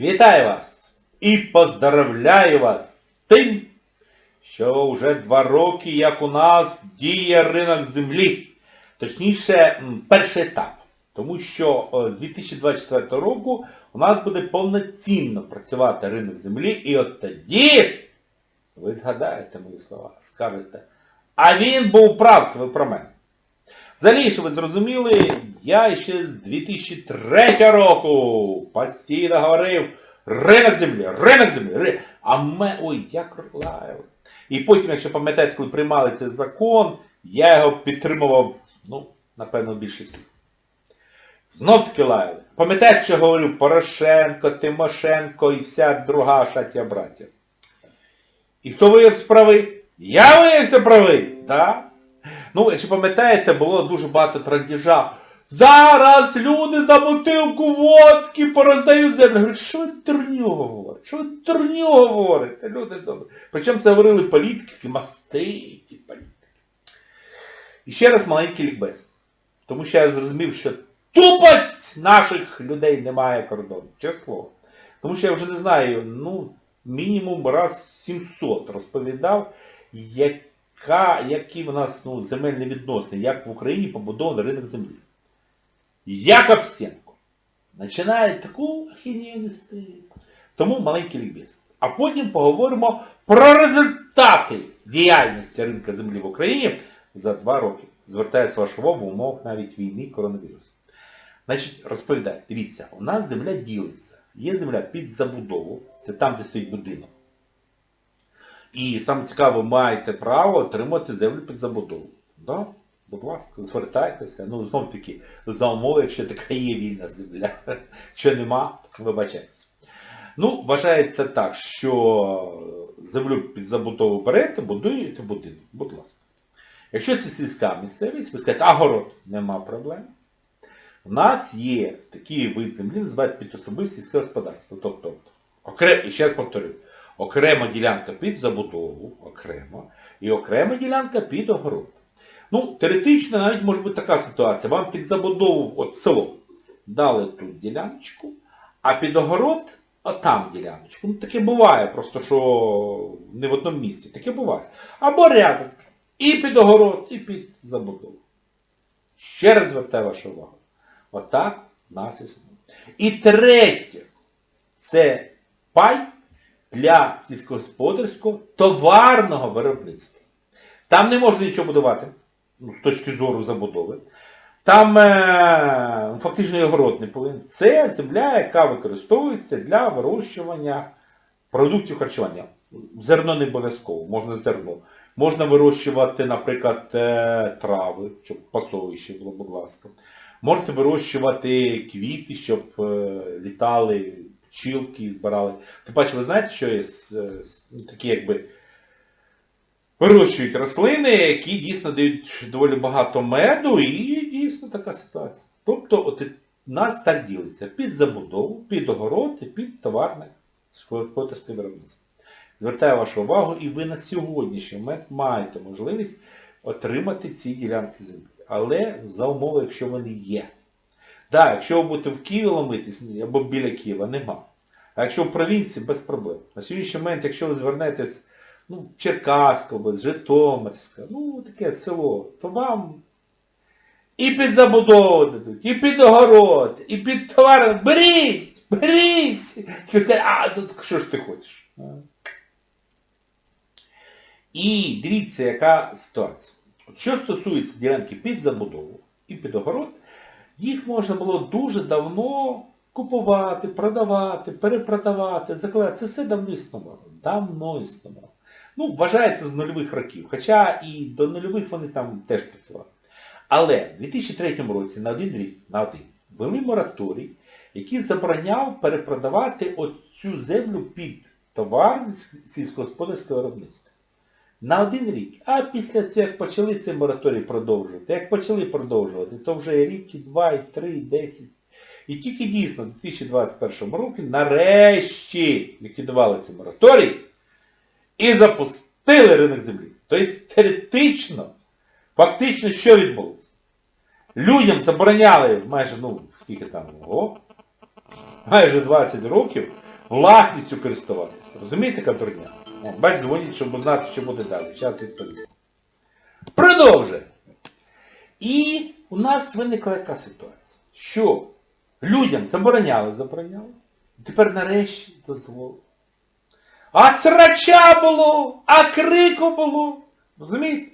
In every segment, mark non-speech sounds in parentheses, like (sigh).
Вітаю вас і поздравляю вас з тим, що вже два роки, як у нас діє ринок землі. Точніше, перший етап. Тому що з 2024 року у нас буде повноцінно працювати ринок землі, і от тоді ви згадаєте мої слова, скажете, а він був прав, це ви про мене. Взагалі, що ви зрозуміли, я ще з 2003 року постійно говорив ринок землі, ринок землі, ри... а ми, ой, як лаяв. І потім, якщо пам'ятаєте, коли приймали цей закон, я його підтримував, ну, напевно, більше всіх. Знов таки лаяли. Пам'ятаєте, що говорив Порошенко, Тимошенко і вся друга шатя браття? І хто виявився правий? Я виявився правий? Да? Ну, якщо пам'ятаєте, було дуже багато трандіжа. Зараз люди за бутилку водки пороздають землю. Говорю, що ви дурню говорите? Що ви дурню говорите? Люди добрі. Причому це говорили політики, маститі політики. І ще раз маленький лікбез. Тому що я зрозумів, що тупость наших людей немає кордону. Чесно. Тому що я вже не знаю, ну, мінімум раз 700 розповідав, яка, які в нас ну, земельні відносини, як в Україні побудований ринок землі. Як об стінку. Таку ахінію. Тому маленький лікбез. А потім поговоримо про результати діяльності ринку землі в Україні за два роки. Звертаюся вашу в умовах навіть війни коронавірусу. Значить, розповідаю, дивіться, у нас земля ділиться. Є земля під забудову, це там, де стоїть будинок. І саме цікаво, маєте право отримати землю під забудову. Да? Будь ласка, звертайтеся. Ну, знов таки, за умови, якщо така є вільна земля. Що нема, вибачайтеся. Ну, вважається так, що землю під забудову берете, будуєте будинок. Будь ласка. Якщо це сільська місцевість, ви скажете, а нема проблем. У нас є такий вид землі, називають підособисте сільське господарство. Тобто, окремо, і ще раз повторюю, окрема ділянка під забудову, окремо, і окрема ділянка під огород. Ну, теоретично навіть може бути така ситуація. Вам під забудову, от село, дали тут діляночку, а під огород, а там діляночку. Ну, таке буває, просто що не в одному місці. Таке буває. Або рядом. І під огород, і під забудову. Ще раз звертаю вашу увагу. Отак нас існує. І третє, це пай для сільськогосподарського товарного виробництва. Там не можна нічого будувати, ну, з точки зору забудови. Там е, фактично і огород не повинен. Це земля, яка використовується для вирощування продуктів харчування. Зерно не обов'язково, можна зерно. Можна вирощувати, наприклад, е, трави, щоб пасовище було, будь ласка. Можете вирощувати квіти, щоб е, літали пчілки збирали. Тим паче, ви знаєте, що є с- ну, такі якби вирощують рослини, які дійсно дають доволі багато меду і дійсно така ситуація. Тобто от нас так ділиться під забудову, під огород і під товарне господарське виробництво. Звертаю вашу увагу, і ви на сьогоднішній момент маєте можливість отримати ці ділянки землі. Але за умови, якщо вони є. Так, якщо ви будете в Києві ломитись, або біля Києва, нема. А якщо в провінції, без проблем. На сьогоднішній момент, якщо ви звернетесь, ну, Черкаська область, Житомирська, ну, таке село, то вам і під забудову дадуть, і під огород, і під товар. Беріть! Беріть! Тільки скажуть, а, ну так що ж ти хочеш? І дивіться, яка ситуація. От Що стосується ділянки під забудову і під огород, їх можна було дуже давно купувати, продавати, перепродавати, закладати. Це все давно існувало. Давно існувало. Ну, вважається з нульових років. Хоча і до нульових вони там теж працювали. Але в 2003 році на один рік, на один, ввели мораторій, який забороняв перепродавати оцю землю під товар сільськогосподарського виробництва. На один рік. А після цього, як почали цей мораторій продовжувати, як почали продовжувати, то вже рік, і два, і три, і десять. І тільки дійсно в 2021 році нарешті ліквідували цей мораторій і запустили ринок землі. Тобто теоретично, фактично, що відбулося? Людям забороняли майже, ну, скільки там, о, майже 20 років власністю користуватися. Розумієте, яка дурня? Бач, дзвоніть, щоб знати, що буде далі. Зараз відповім. Продовжуємо. І у нас виникла яка ситуація, що людям забороняли, забороняли, тепер нарешті дозволили. А срача було, а крику було. Розумієте?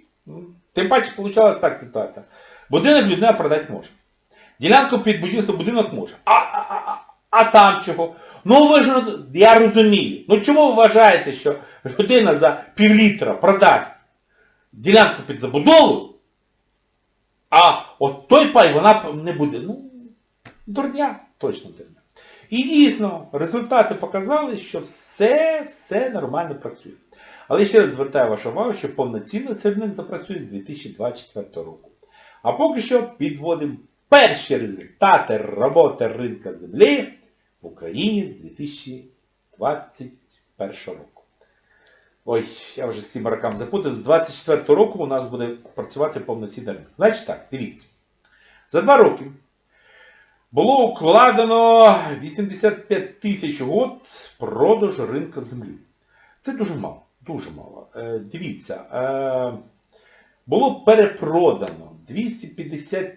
Тим паче получалась так ситуація. Будинок людина продати може. Ділянку під будівництво будинок може. А, а, а, а, там чого? Ну ви ж я розумію. Ну чому ви вважаєте, що людина за півлітра продасть ділянку під забудову, а от той пай вона не буде. Ну, дурня, точно дурня. І дійсно, результати показали, що все, все нормально працює. Але ще раз звертаю вашу увагу, що повноцінно середник запрацює з 2024 року. А поки що підводимо перші результати роботи ринка землі в Україні з 2021 року. Ой, я вже з цим рокам запутав. З 24 року у нас буде працювати повноцінний ринок. Значить так, дивіться. За два роки було укладено 85 тисяч год продажу ринку землі. Це дуже мало. Дуже мало. Е, дивіться, е, було перепродано 250,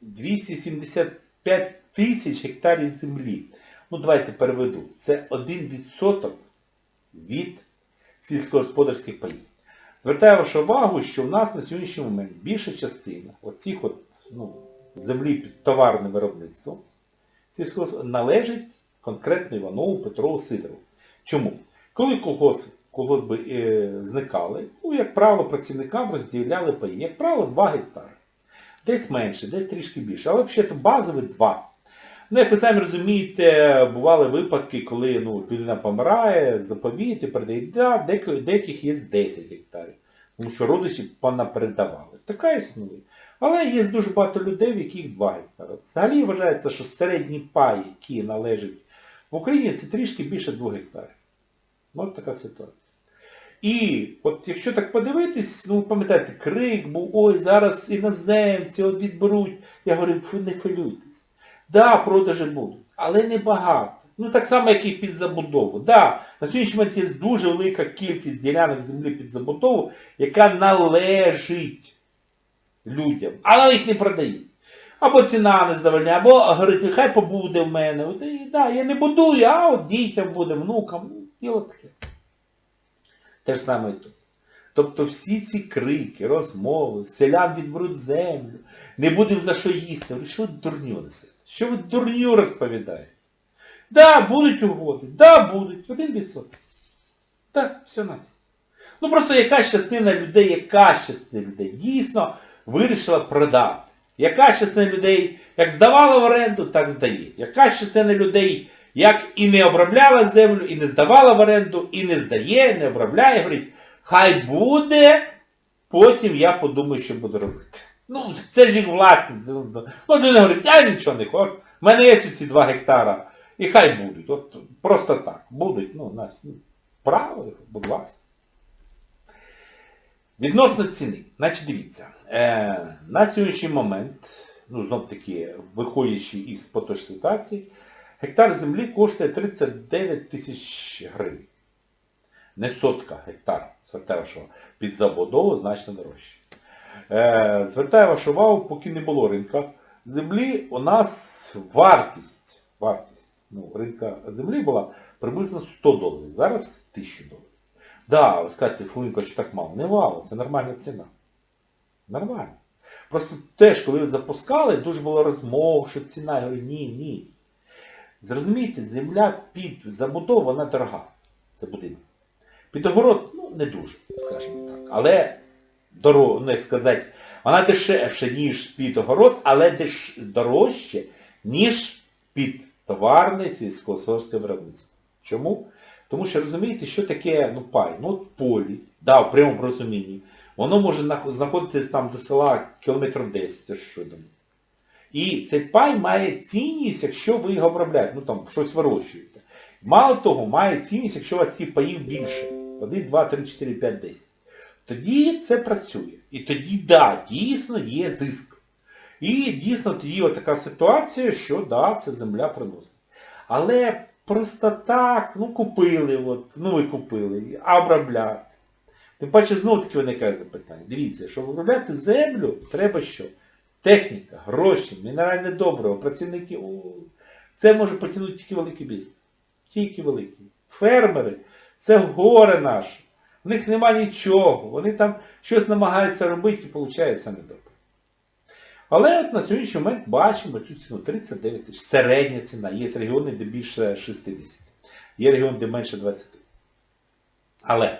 275 тисяч гектарів землі. Ну давайте переведу. Це 1% від сільськогосподарських паїв. Звертаю вашу увагу, що в нас на сьогоднішній момент більша частина оцих от, ну, землі під товарне виробництво сільськогосп- належить конкретно Іванову Петрову Сидорову. Чому? Коли колгосп, колгоспи е, зникали, ну, як правило, працівникам розділяли паї. Як правило, 2 гектари. Десь менше, десь трішки більше. Але взагалі базові 2. Ну, як ви самі розумієте, бували випадки, коли ну, людина помирає, заповіти, передає, да, деяких є 10 гектарів. Тому що родичі понапередавали. Така існує. Але є дуже багато людей, в яких 2 гектари. Взагалі вважається, що середній пай, який належить в Україні, це трішки більше 2 гектарів. Ну, от така ситуація. І от якщо так подивитись, ну пам'ятаєте, крик був, ой, зараз іноземці от відберуть. Я говорю, ви не хвилюйтесь. Да, продажі будуть, але не багато. Ну так само, як і під забудову. Да, на сьогоднішній момент є дуже велика кількість ділянок землі під забудову, яка належить людям, але їх не продають. Або ціна не задовольняє, або говорить, хай побуде в мене. От, і, да, я не будую, а от дітям буде, внукам. Ну, Діло таке. Те ж саме і тут. Тобто всі ці крики, розмови, селян відберуть землю, не будемо за що їсти. Що ви дурню несете? Що ви дурню розповідаєте? Да, будуть угоди, да, будуть. Один відсоток. Так, все нас. Ну просто якась частина людей, якась частина людей дійсно вирішила продати. Якась частина людей як здавала в оренду, так здає. Якась частина людей як і не обробляла землю, і не здавала в оренду, і не здає, не обробляє, говорить, хай буде, потім я подумаю, що буду робити. Ну, це ж їх власність. Ну, людина говорить, я нічого не хочу. В мене є ці 2 гектара. І хай будуть. От просто так. Будуть. Ну, нас, ну, право, будь ласка. Відносно ціни. Значить, дивіться. Е, на сьогоднішній момент, ну, знов таки, виходячи із поточної ситуації, гектар землі коштує 39 тисяч гривень. Не сотка гектар, звертаю вашу увагу. Під забудову значно дорожче. Е, звертаю вашу увагу, поки не було ринка землі, у нас вартість, вартість ну, ринка землі була приблизно 100 доларів. Зараз 1000 доларів. Да, ви скажете, що так мало. Не мало, це нормальна ціна. Нормально. Просто теж, коли ви запускали, дуже було розмов, що ціна. Я говорю, ні, ні. Зрозумійте, земля під забудову, вона дорога. Це будинок. Під огород, ну, не дуже, скажімо так. Але, дорого, ну як сказати, вона дешевше, ніж під огород, але деш... дорожче, ніж під товарне сільськогосподарське виробництво. Чому? Тому що розумієте, що таке ну, пай? Ну от полі, да, в прямому розумінні. Воно може нах- знаходитись там до села кілометрів 10, аж що думаю. І цей пай має цінність, якщо ви його обробляєте, ну там щось вирощуєте. Мало того, має цінність, якщо у вас ці паїв більше. 1, 2, 3, 4, 5, 10. Тоді це працює. І тоді, да, дійсно є зиск. І дійсно тоді от така ситуація, що да, це земля приносить. Але просто так, ну купили, от, ну ви купили, а обробляти. Тим паче знов таки виникає запитання. Дивіться, щоб обробляти землю, треба що? Техніка, гроші, мінеральне добриво, працівники. Це може потягнути тільки великий бізнес. Тільки великий. Фермери, це горе наше. В них нема нічого. Вони там щось намагаються робити і виходить недобре. Але на сьогоднішній момент бачимо цю ціну 39 тисяч. Середня ціна. Є регіони, де більше 60. Є регіони, де менше 20. Але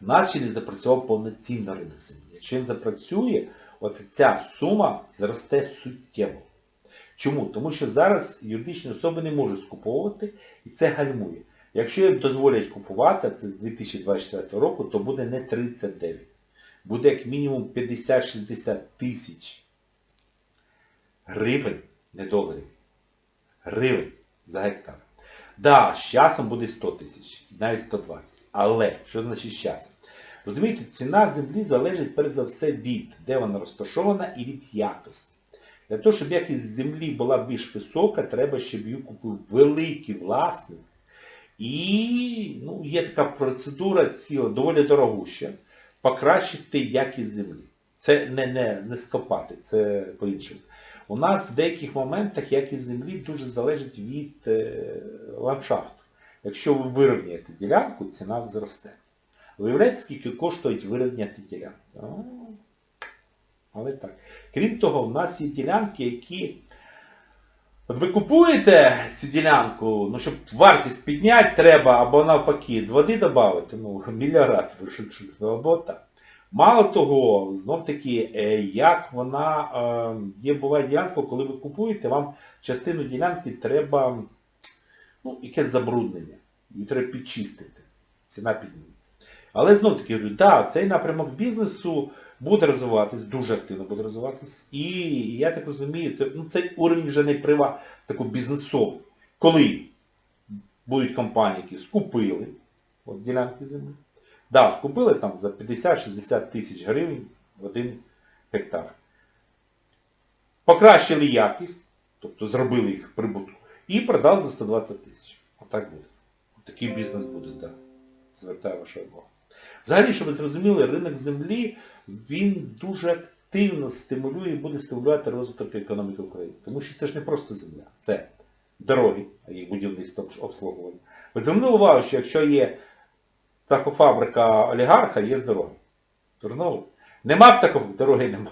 в нас ще не запрацював повноцінно ринок землі. Якщо він запрацює, от ця сума зросте суттєво. Чому? Тому що зараз юридичні особи не можуть скуповувати і це гальмує. Якщо їм дозволять купувати, це з 2024 року, то буде не 39. Буде як мінімум 50-60 тисяч гривень, не доларів. Гривень за гектар. Да, з часом буде 100 тисяч, навіть 120. Але, що значить з часом? Розумієте, ціна землі залежить перш за все від, де вона розташована і від якості. Для того, щоб якість землі була більш висока, треба, щоб її купив великий власник. І ну, є така процедура ціла, доволі дорогуща, покращити якість землі. Це не, не, не скопати, це по-іншому. У нас в деяких моментах якість землі дуже залежить від е, ландшафту. Якщо ви вирівняєте ділянку, ціна зросте. Виявляєте, скільки коштують вирівняти ділянку? Але так. Крім того, у нас є ділянки, які... От ви купуєте цю ділянку, ну щоб вартість підняти треба, або навпаки, води додати, ну, (laughs) мільярд, або так. Мало того, знов таки, е, як вона, е, є буває ділянка, коли ви купуєте, вам частину ділянки треба ну, якесь забруднення. Її треба підчистити. Ціна підніметься. Але знов таки говорю, да, цей напрямок бізнесу буде розвиватись, дуже активно буде розвиватись. І я так розумію, це, ну, цей уровень вже не прива такий бізнесовий. Коли будуть компанії, які скупили от, ділянки землі. Да, скупили там за 50-60 тисяч гривень в один гектар. Покращили якість, тобто зробили їх прибутку, і продали за 120 тисяч. Отак буде. Такий бізнес буде, так. Да. Звертаю вашу увагу. Взагалі, щоб ви зрозуміли, ринок землі, він дуже активно стимулює і буде стимулювати розвиток економіки України. Тому що це ж не просто земля, це дороги, а їх будівництво обслуговування. Ви звернули увагу, що якщо є птахофабрика олігарха, є дороги. Звернули? Нема птахофабрики, дороги нема.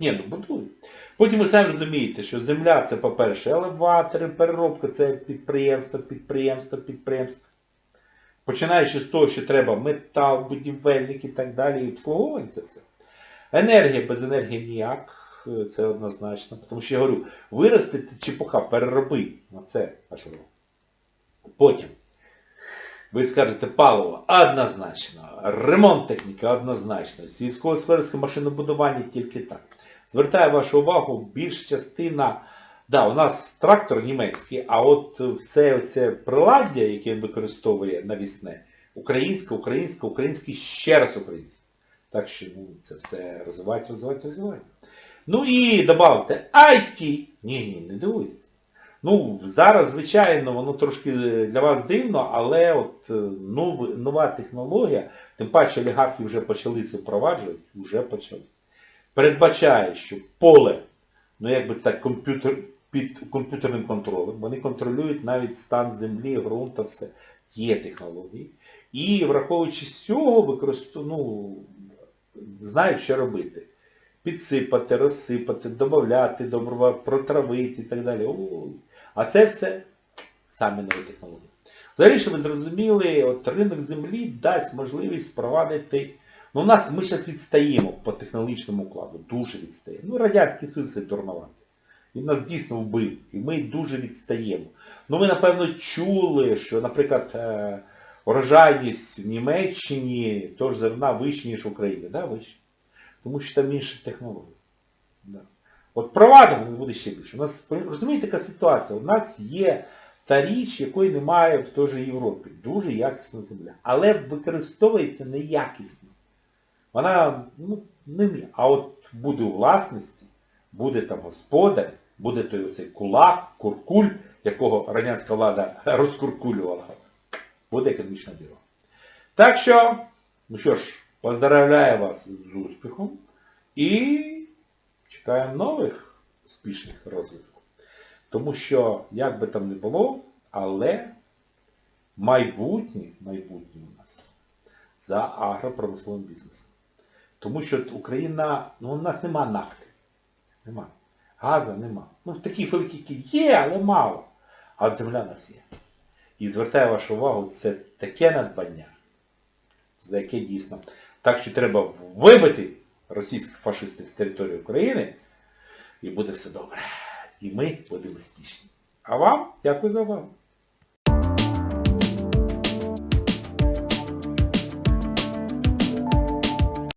Ні, ну будують. Потім ви самі розумієте, що земля це, по-перше, елеватори, переробка, це підприємство, підприємство, підприємство. Починаючи з того, що треба метал, будівельник і так далі, і обслуговування це все. Енергія без енергії ніяк, це однозначно. Тому що я говорю, виростити чепуха, перероби. На це. Потім. Ви скажете паливо однозначно, ремонт техніки однозначно, сільськогосподарське машинобудування тільки так. Звертаю вашу увагу, більш частина, да, у нас трактор німецький, а от все це приладдя, яке він використовує навісне, українське, українське, українське, ще раз українське. Так що ну, це все розвивати, розвивати, розвивати. Ну і добавте IT. Ні, ні, не дивуйтесь. Ну, зараз, звичайно, воно трошки для вас дивно, але от нов, нова технологія, тим паче олігархи вже почали це впроваджувати, вже почали. Передбачає, що поле, ну як би так, комп'ютер, під комп'ютерним контролем, вони контролюють навіть стан землі, ґрунта, все. Є технології. І враховуючи з цього, використовують, ну, знають, що робити. Підсипати, розсипати, додати, протравити і так далі. А це все самі нові технології. Взагалі, щоб ви зрозуміли, от ринок землі дасть можливість впровадити... Ну, у нас ми зараз відстаємо по технологічному укладу, дуже відстаємо. Ну, Радянський Союз це дурноватий. Він нас дійсно вбив. І ми дуже відстаємо. Ну, ви, напевно, чули, що, наприклад, урожайність в Німеччині тож зерна вища, ніж в Україні. Да, вище? Тому що там інша технологія. Да. От провадимо не буде ще більше. У нас, розумієте, така ситуація. У нас є та річ, якої немає в той же Європі. Дуже якісна земля. Але використовується неякісно. Вона ну, не вміє. А от буде у власності, буде там господар, буде той оцей кулак, куркуль, якого радянська влада розкуркулювала. Буде економічна діла. Так що, ну що ж, поздравляю вас з успіхом і чекаємо нових успішних розвитків. Тому що, як би там не було, але майбутнє, майбутнє у нас за агропромисловим бізнесом. Тому що Україна, ну у нас нема нафти. Нема. Газу нема. Ну в такій кількості є, але мало. А от земля у нас є. І звертаю вашу увагу, це таке надбання, за яке дійсно. Так що треба вибити російських фашистів з території України, і буде все добре. І ми будемо успішні. А вам дякую за увагу.